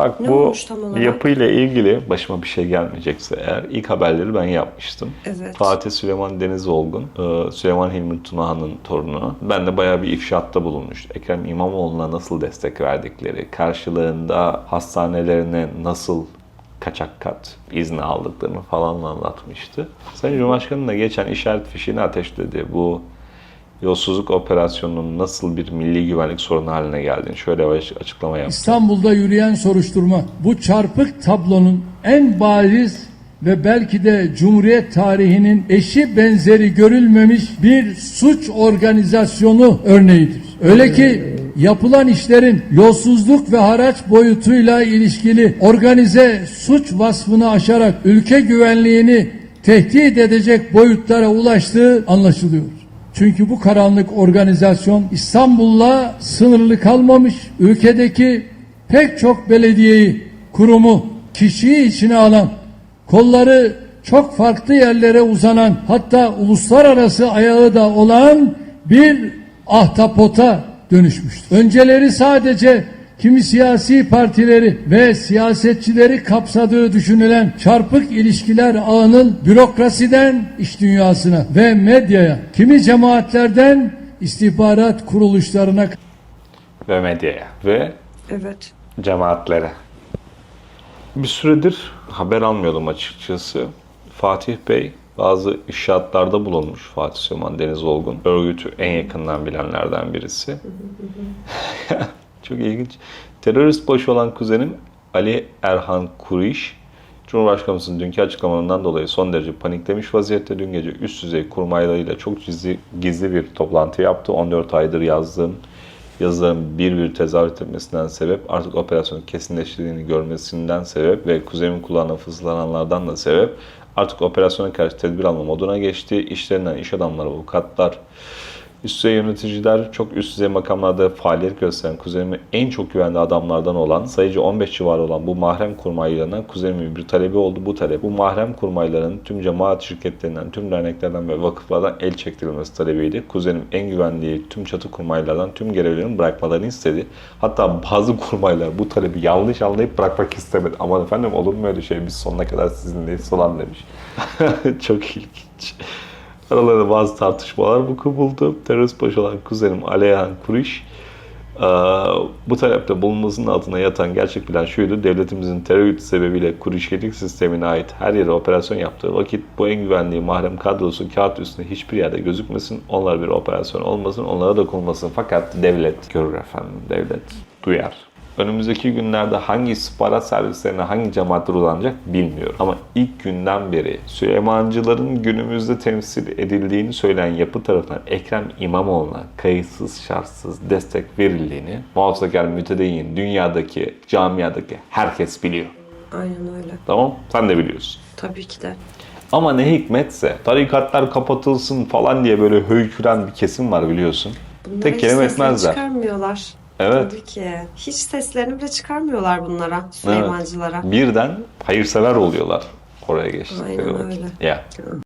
Bak Ne bu yapıyla ilgili başıma bir şey gelmeyecekse eğer ilk haberleri ben yapmıştım. Evet. Fatih Süleyman Deniz Olgun, e, Süleyman Hilmi Tunahan'ın torunu. Ben de bayağı bir ifşaatta bulunmuştu. Ekrem İmamoğlu'na nasıl destek verdikleri, karşılığında hastanelerine nasıl kaçak kat izni aldıklarını falan anlatmıştı. Sayın Cumhurbaşkanı da geçen işaret fişini ateşledi. Bu yolsuzluk operasyonunun nasıl bir milli güvenlik sorunu haline geldiğini şöyle bir açıklama yaptı. İstanbul'da yürüyen soruşturma bu çarpık tablonun en bariz ve belki de Cumhuriyet tarihinin eşi benzeri görülmemiş bir suç organizasyonu örneğidir. Öyle ki yapılan işlerin yolsuzluk ve haraç boyutuyla ilişkili organize suç vasfını aşarak ülke güvenliğini tehdit edecek boyutlara ulaştığı anlaşılıyor. Çünkü bu karanlık organizasyon İstanbul'la sınırlı kalmamış, ülkedeki pek çok belediyeyi, kurumu, kişiyi içine alan, kolları çok farklı yerlere uzanan, hatta uluslararası ayağı da olan bir ahtapota dönüşmüştür. Önceleri sadece kimi siyasi partileri ve siyasetçileri kapsadığı düşünülen çarpık ilişkiler ağının bürokrasiden iş dünyasına ve medyaya, kimi cemaatlerden istihbarat kuruluşlarına Ve medyaya. Ve Evet. cemaatlere. Bir süredir haber almıyordum açıkçası. Fatih Bey bazı inşaatlarda bulunmuş Fatih Süleyman Deniz Olgun. Örgütü en yakından bilenlerden birisi. Çok ilginç. Terörist başı olan kuzenim Ali Erhan Kuriş, Cumhurbaşkanımızın dünkü açıklamalarından dolayı son derece paniklemiş vaziyette dün gece üst düzey kurmaylarıyla çok gizli, gizli bir toplantı yaptı. 14 aydır yazdığım yazıların bir bir tezahürat etmesinden sebep, artık operasyonun kesinleştiğini görmesinden sebep ve kuzenimin kulağına fısıldananlardan da sebep artık operasyona karşı tedbir alma moduna geçti. İşlerinden iş adamları, avukatlar, üst düzey yöneticiler, çok üst düzey makamlarda faaliyet gösteren kuzenimin en çok güvendiği adamlardan olan, sayıcı 15 civarı olan bu mahrem kurmaylarından kuzenimin bir talebi oldu. Bu talep, bu mahrem kurmayların tüm cemaat şirketlerinden, tüm derneklerden ve vakıflardan el çektirilmesi talebiydi. Kuzenim en güvendiği tüm çatı kurmaylardan tüm görevlerini bırakmalarını istedi. Hatta bazı kurmaylar bu talebi yanlış anlayıp bırakmak istemedi. Aman efendim olur mu öyle şey biz sonuna kadar sizinleyiz falan demiş. çok ilginç. Aralarında bazı tartışmalar vuku buldu. Terörist başı olan kuzenim Aleyhan Kuriş eee, bu talepte bulunmasının altına yatan gerçek plan şuydu. Devletimizin terör sebebiyle kurişkilik sistemine ait her yere operasyon yaptığı vakit bu en güvenliği mahrem kadrosu kağıt üstünde hiçbir yerde gözükmesin. Onlar bir operasyon olmasın, onlara dokunmasın. Fakat devlet görür efendim, devlet duyar. Önümüzdeki günlerde hangi istihbarat servislerine hangi cemaatler uzanacak bilmiyorum. Ama ilk günden beri Süleymancıların günümüzde temsil edildiğini söyleyen yapı tarafından Ekrem İmamoğlu'na kayıtsız şartsız destek verildiğini muhafazakar mütedeyyin dünyadaki camiadaki herkes biliyor. Aynen öyle. Tamam? Sen de biliyorsun. Tabii ki de. Ama ne hikmetse tarikatlar kapatılsın falan diye böyle höyküren bir kesim var biliyorsun. Bunlara Tek kelime etmezler. çıkarmıyorlar. Evet. Tabii ki. Hiç seslerini bile çıkarmıyorlar bunlara. Süleymancılara. Birden hayırsever oluyorlar oraya geçtikleri Aynen vakit. öyle. Ya.